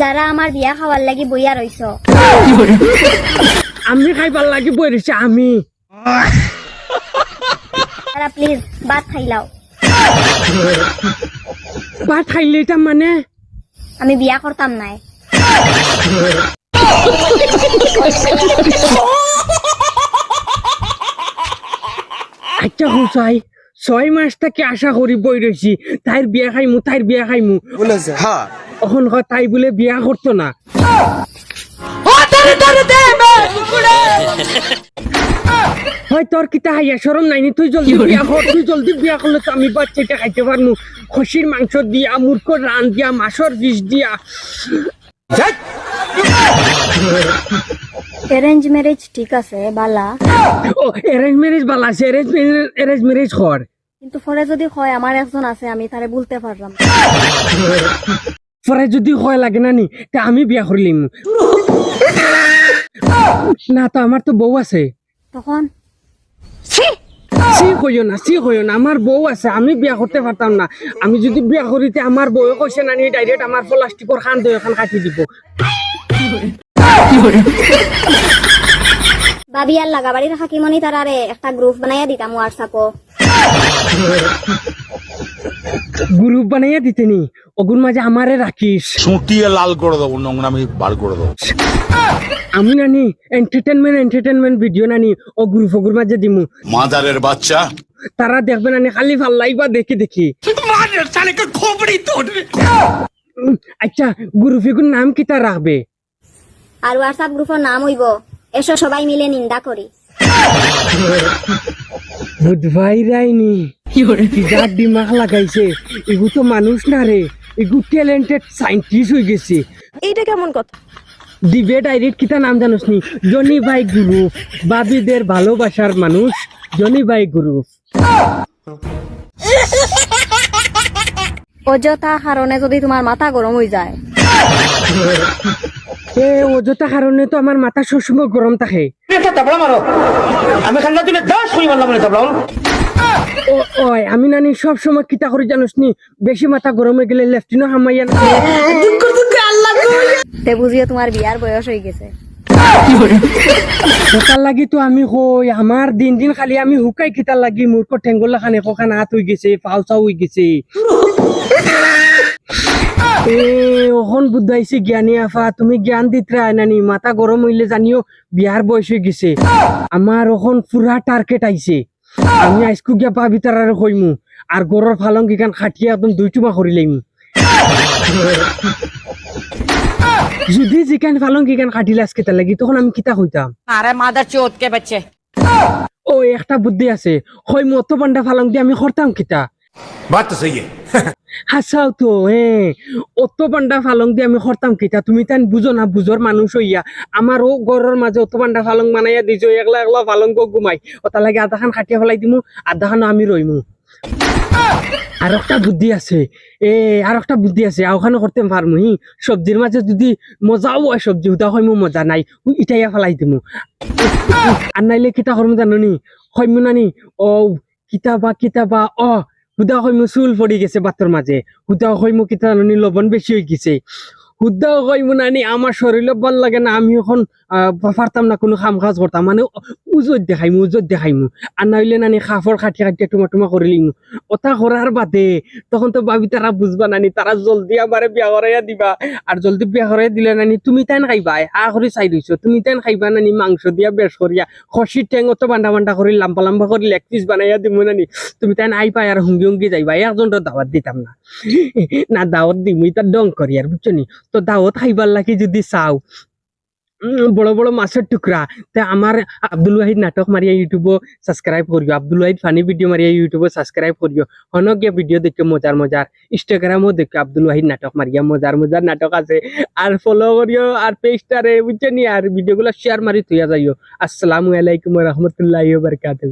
যারা আমার বিয়া খাওয়ার লাগি বইয়া রইছ আমি খাইবার লাগি বই রয়েছে আমি। তারা প্লিজ ভাত খাইলাও ভাত খাইলে এটা মানে? আমি বিয়া করতাম নাই। আচ্ছা হুসাই ছয় মাস থেকে আশা করি বই রয়েছি তাইর বিয়া খাইমু তাইর বিয়া খাইমু। বলেছে হ্যাঁ এখন তাই বলে বিয়া করতো না। হয় তোর কিতা হাইয়া সরম নাইনি তুই জলদি বিয়া কর তুই জলদি বিয়া করলে তো আমি বাচ্চাটা খাইতে পারমু খসির মাংস দিয়া মূর্খ রান দিয়া মাছর বিষ দিয়া। অ্যারেঞ্জ ম্যারেজ ঠিক আছে বালা। ও অ্যারেঞ্জ ম্যারেজ বালা আছে। অ্যারেঞ্জ অ্যারেঞ্জ ম্যারেজ কর কিন্তু পরে যদি হয় আমার একজন আছে আমি তারে বলতে পারলাম। পরে যদি হয় লাগে না নি তা আমি বিয়া করলিম না তো আমার তো বউ আছে। তখন? সি না না আমার বউ আছে আমি বিয়া করতে পারতাম না। আমি যদি বিয়া করিতে আমার বউ কইছে না নি ডাইরেক্ট আমার প্লাস্টিকর খান দই এখন কাটি দিব। ভাবি আর লাগাবাড়ি রাখা কি মনি তারারে একটা গ্রুপ বানাইয়া দিতাম হোয়াটসঅ্যাপও গ্রুপ বানাইয়া দিতে নি ওগুন মাঝে আমারে রাখিস। চুটিয়ে লাল করে দেবো নোংরামি বার করে দেবো। আমি নানি এন্টারটেনমেন্ট এন্টারটেনমেন্ট ভিডিও নানি ও গ্রুপ ওগুর মাঝে দিমু। মাদারের বাচ্চা। তারা দেখবে নানি খালি ভালো লাগবা দেখি দেখি। আচ্ছা গ্রুপ নাম কিতা রাখবে? আর হোয়াটসঅ্যাপ গ্রুপের নাম হইব এসো সবাই মিলে নিন্দা করি। বুধভাই রাইনি। যার দিমাগ লাগাইছে এগু তো মানুষ না রে এগু ট্যালেন্টেড সাইন্টিস্ট হয়ে গেছে। এইটা কেমন কথা? দিবে ডাইরেক্ট কিতা নাম জানোস নি জনি ভাই গ্রুপ বাবিদের ভালোবাসার মানুষ জনি ভাই গ্রুপ অযথা কারণে যদি তোমার মাথা গরম হয়ে যায়। এ অযথা কারণে তো আমার মাথা সবসময় গরম থাকে। ও ওই আমি নানি সব সময় কিতা করে জানোস নি বেশি মাথা গরম হয়ে গেলে লেফটিনও হামাইয়া তে বুঝিয়ে তোমার বিয়ার বয়স হয়ে গেছে। ওটার লাগি তো আমি কই আমার দিন দিন খালি আমি হুকাই কিতার লাগি মূর্খ ঠেঙ্গলা খানে কখান হাত হয়ে গেছে পাও চাও হয়ে গেছে। এ ওখন বুঝাইছে জ্ঞানী আফা তুমি জ্ঞান দিতে নানি মাথা গরম হইলে জানিও বিয়ার বয়স হয়ে গেছে। আমার ওখন পুরা টার্গেট আইছে। আমি আইসকু গিয়া পা ভিতরারে কইমু আর গরর ফালং কিখান খাটিয়া একদম দুই টুমা করি লাইমু। যদি যেখান ফালং কিখান খাটিলে আজকে তার লাগি তখন আমি কিতা হইতাম আরে মাদার চোদ কে বাচ্চে। ও একটা বুদ্ধি আছে। হয় মতো পান্ডা ফালং দিয়ে আমি করতাম কিতা। বাত তো সহি হাসাও তো হ্যাঁ অত পান্ডা ফালং দিয়ে আমি করতাম কিতা তুমি তান বুঝো না বুঝোর মানুষ হইয়া আমারও ঘরের মাঝে অত পান্ডা ফালং বানাইয়া দিছো, একলা একলা ফালং ঘুমাই ওটা লাগে আধা খান খাটিয়া ফেলাই দিমু আধা খান আমি রইমু আর একটা বুদ্ধি আছে। এ আর একটা বুদ্ধি আছে। ওখানে করতে পারমু হি। সবজির মাঝে যদি মজাও হয় সবজি উদা হইমু মজা নাই। ইটাইয়া ফেলাই দিমু। আর নাইলে কিতা করমু জানো নি হইমু নানি? ও কিতাবা কিতাবা, অ। হুদা হৈ মোৰ চুল পৰি গৈছে বাটৰ মাজে। হুদা হৈ মোৰ কীটাণী লবণ বেছি হৈ গৈছে। হুদা হইমু নানি আমার শরীরে ভালো লাগে না, আমি এখন পারতাম না, কোনো কাম কাজ করতাম মানে উজত দেখাইমু উজত দেখাইমু। আর নাইলে নানি খাফর খাটিয়া খাটিয়া টুমা টুমা করে লিমু। ওটা করার বাদে, তখন তো ভাবি তারা বুঝবা নানি তারা জলদি আমারে বিয়া করাইয়া দিবা। আর জলদি বিয়া করাইয়া দিলে নানি তুমি তাইন খাইবা আ করে চাই দিছো তুমি তাইন খাইবা নানি মাংস দিয়া বেশ করিয়া খসির ঠেং অত বান্ডা বান্ডা করে লাম্বা লাম্বা করে লেগ পিস বানাইয়া দিব নানি তুমি তাইন আই পাই আর হুঙ্গি হুঙ্গি যাইবা একজন তো দাওয়াত দিতাম না। না, দাওয়াত দিমুই তার ডং করি আর বুঝছ নি? তো দাওয়াত খাইবার লাগি যদি চাও উম, বড় বড় মাছের টুকরা তা আমার আব্দুল ওয়াহিদ নাটক মারিয়া ইউটিউবও সাবস্ক্রাইব করিও আব্দুল ওয়াহিদ ফানি ভিডিও মারিয়া ইউটিউবও সাবস্ক্রাইব করিও হনকিয়া ভিডিও দেখে মজার মজার ইনস্টাগ্রামও দেখে আব্দুল ওয়াহিদ নাটক মারিয়া মজার মজার নাটক আছে আর ফলো করিও আর পেজটারে বুঝছো নি আর ভিডিওগুলো শেয়ার মারি তুইয়া যাইও আসসালামু আলাইকুম রহমতুল্লাহ বারকাতুহ